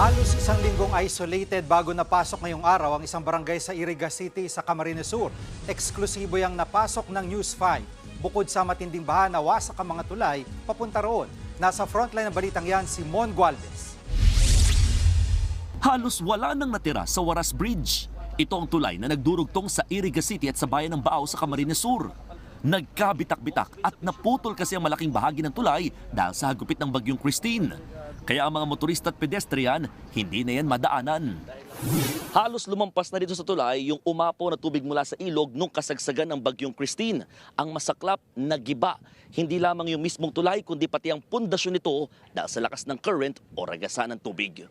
Halos isang linggong isolated bago napasok ngayong araw ang isang barangay sa Iriga City sa Camarines Sur. Eksklusibo yung napasok ng News 5. Bukod sa matinding baha, nawasak ang mga tulay papunta roon. Nasa frontline ng balitang yan si Mon Gualvez. Halos wala nang natira sa Waras Bridge. Ito ang tulay na nagdurugtong sa Iriga City at sa bayan ng Bao sa Camarines Sur. Nagkabitak-bitak at naputol kasi ang malaking bahagi ng tulay dahil sa hagupit ng bagyong Christine. Kaya ang mga motorista at pedestrian, hindi na yan madaanan. Halos lumampas na dito sa tulay yung umapo na tubig mula sa ilog nung kasagsagan ng bagyong Christine. Ang masaklap, nagiba. Hindi lamang yung mismong tulay kundi pati ang pundasyon nito dahil sa lakas ng current o ragasan ng tubig.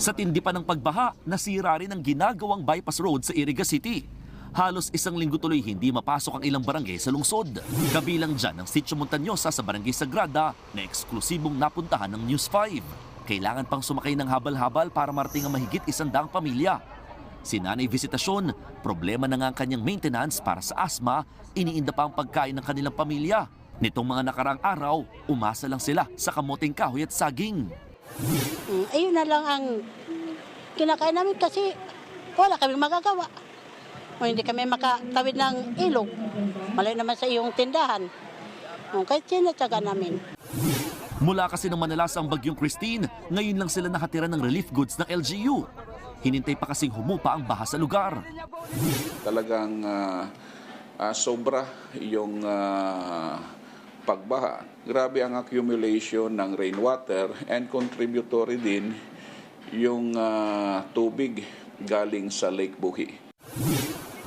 Sa tindi pa ng pagbaha, nasira rin ang ginagawang bypass road sa Iriga City. Halos isang linggo tuloy hindi mapasok ang ilang barangay sa lungsod. Kabilang dyan ang Sitio Montañosa sa Barangay Sagrada na eksklusibong napuntahan ng News 5. Kailangan pang sumakay ng habal-habal para marating ang mahigit isandang pamilya. Si Nanay Visitasyon, problema na nga ang kanyang maintenance para sa asma, iniinda pa ang pagkain ng kanilang pamilya. Nitong mga nakarang araw, umasa lang sila sa kamuting kahoy at saging. Mm, ayun na lang ang kinakain namin kasi wala kami magagawa. O hindi kami makatawid ng ilog. Malayo naman sa iyong tindahan. O, kahit sinatsaga namin. Mula kasi nang manalasa ang bagyong Christine, ngayon lang sila nakatira ng relief goods ng LGU. Hinintay pa kasing humupa ang baha sa lugar. talagang ah, ah, sobra yung ah, pagbaha. Grabe ang accumulation ng rainwater and contributory din yung ah, tubig galing sa Lake Buhi.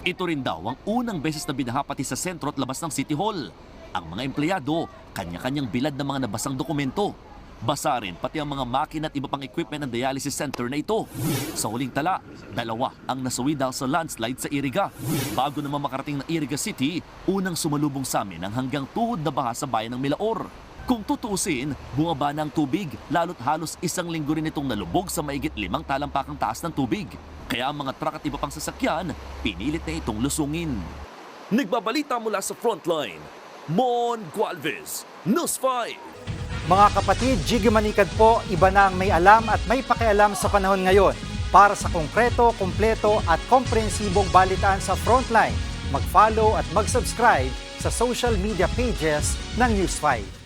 Ito rin daw ang unang beses na binaha pati sa sentro at labas ng City Hall. Ang mga empleyado, kanya-kanyang bilad ng mga nabasang dokumento. Basa rin pati ang mga makina at iba pang equipment ng dialysis center na ito. Sa huling tala, dalawa ang nasuwi dahil sa landslide sa Iriga. Bago naman makarating ng Iriga City, unang sumalubong sa amin ang hanggang tuhod na baha sa bayan ng Milaor. Kung tutuusin, bumaba ang tubig, lalo't halos isang linggo rin itong nalubog sa maigit limang talampakang taas ng tubig. Kaya ang mga truck at iba pang sasakyan, pinilit na itong lusungin. Nagbabalita mula sa frontline, Mon Gualvez, News 5. Mga kapatid, Jiggy Manikad po, iba na ang may alam at may pakialam sa panahon ngayon. Para sa konkreto, kumpleto at komprehensibong balitaan sa Frontline, mag-follow at mag-subscribe sa social media pages ng News 5.